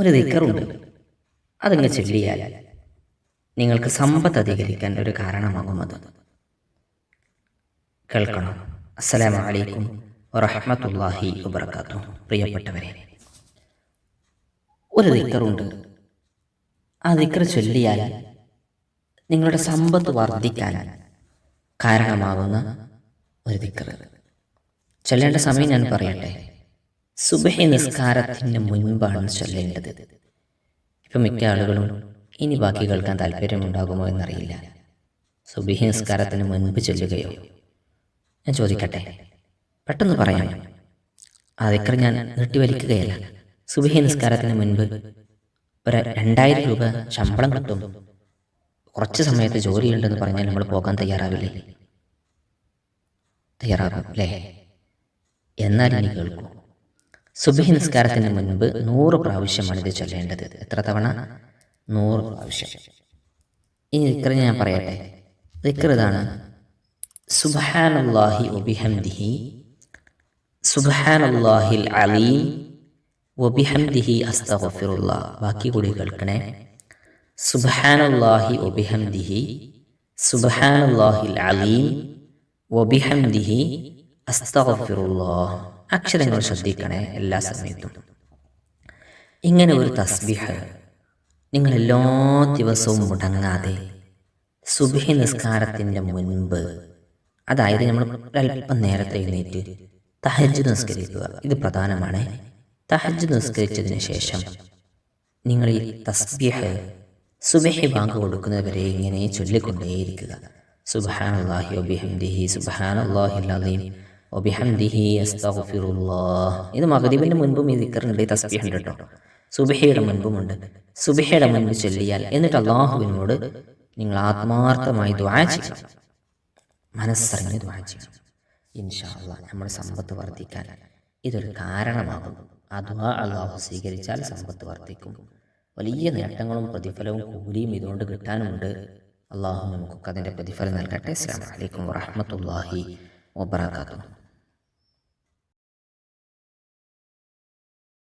ഒരു ദിക്കറുണ്ട്. അതങ്ങ് ചൊല്ലിയാൽ നിങ്ങൾക്ക് സമ്പത്ത് അധികരിക്കാൻ ഒരു കാരണമാകും അത് കേൾക്കണം. അസ്സലാമു അലൈക്കും വറഹ്മത്തുള്ളാഹി വബർക്കാത്തു പ്രിയപ്പെട്ടവരെ ഒരു ദിക്കറുണ്ട്. ആ ദിക്കർ ചൊല്ലിയാൽ നിങ്ങളുടെ സമ്പത്ത് വർദ്ധിക്കാൻ കാരണമാകുന്ന ഒരു ദിക്കർ ചൊല്ലേണ്ട സമയം ഞാൻ പറയട്ടെ. സുബഹി നിസ്കാരത്തിന് മുൻപാണ് ചൊല്ലേണ്ടത്. ഇപ്പം മിക്ക ആളുകളും ഇനി ബാക്കി കേൾക്കാൻ താല്പര്യമുണ്ടാകുമോ എന്നറിയില്ല. സുബഹി നിസ്കാരത്തിന് മുൻപ് ചൊല്ലുകയോ? ഞാൻ ചോദിക്കട്ടെ. പെട്ടെന്ന് പറയാം. അതിക്കറി ഞാൻ നീട്ടിവലിക്കുകയല്ല. സുബഹി നിസ്കാരത്തിന് മുൻപ് ഒരു രണ്ടായിരം രൂപ ശമ്പളം കിട്ടും. കുറച്ച് സമയത്ത് ജോലിയുണ്ടെന്ന് പറഞ്ഞാൽ നമ്മൾ പോകാൻ തയ്യാറാവില്ലേ? തയ്യാറാകും അല്ലേ? എന്നാൽ ഇനി കേൾക്കൂ. സുബഹി നിസ്കാരത്തിന് മുൻപ് നൂറ് പ്രാവശ്യമാണ് ഇത് ചൊല്ലേണ്ടത്. എത്ര തവണ? നൂറ് പ്രാവശ്യം. ഇനി ഇക്കറി ഞാൻ പറയട്ടെ. ഇതാണ്. സുബ്ഹാനല്ലാഹി വബിഹംദിഹി സുബ്ഹാനല്ലാഹിൽ അലീം വബിഹംദിഹി അസ്തഫിറുല്ല ബാക്കി കൂടി കേൾക്കണേ. സുബ്ഹാനല്ലാഹി വബിഹംദിഹി സുബ്ഹാനല്ലാഹിൽ അലീം വബിഹംദിഹി അസ്തഗ്ഫിറുല്ലാ. അക്ഷരങ്ങൾ ശ്രദ്ധിക്കണേ എല്ലാ സമയത്തും. ഇങ്ങനെ ഒരു തസ്ബീഹ് നിങ്ങൾ എല്ലാ ദിവസവും മുടങ്ങാതെ സുബഹി നിസ്കാരത്തിന്റെ മുൻപ് അതായത് നമ്മൾ അല്പം നേരത്തെ എഴുന്നേറ്റ് തഹജ് നിസ്കരിക്കുക. ഇത് പ്രധാനമാണ്. തഹജ് നിസ്കരിച്ചതിന് ശേഷം നിങ്ങൾ ഈ തസ്ബീഹ് സുബഹി ബാങ്ക് കൊടുക്കുന്നവരെ ഇങ്ങനെ ചൊല്ലിക്കൊണ്ടേയിരിക്കുക. സുബ്ഹാനല്ലാഹി വബിഹംദിഹി സുബ്ഹാനല്ലാഹിൽ അലീം അസ്തഗ്ഫിറുല്ലാഹ് ഇത് മഗ്രിബിന് മുൻപും ഈ ദിക്കറുണ്ട് തസ്ബീഹ് ഉണ്ട് കേട്ടോ. സുബിഹയുടെ മുൻപുമുണ്ട് സുബിഹയുടെ മുൻപ് ചൊല്ലിയാൽ എന്നിട്ട് അള്ളാഹുവിനോട് നിങ്ങൾ ആത്മാർത്ഥമായി ദ്വാ ചെയ്യണം. മനസ്സറിഞ്ഞ് ദ്വാ ചെയ്യണം. ഇൻഷാ നമ്മുടെ സമ്പത്ത് വർദ്ധിക്കാൻ ഇതൊരു കാരണമാകും. ആ അള്ളാഹു സ്വീകരിച്ചാൽ സമ്പത്ത് വർദ്ധിക്കും. വലിയ നേട്ടങ്ങളും പ്രതിഫലവും കൂലിയും ഇതുകൊണ്ട് കിട്ടാനുമുണ്ട്. അള്ളാഹു നമുക്കൊക്കെ അതിന്റെ പ്രതിഫലം നൽകട്ടെ. അസ്സാം വലൈക്കും വാഹമത്തല്ലാഹി വാബർക്കാത്തു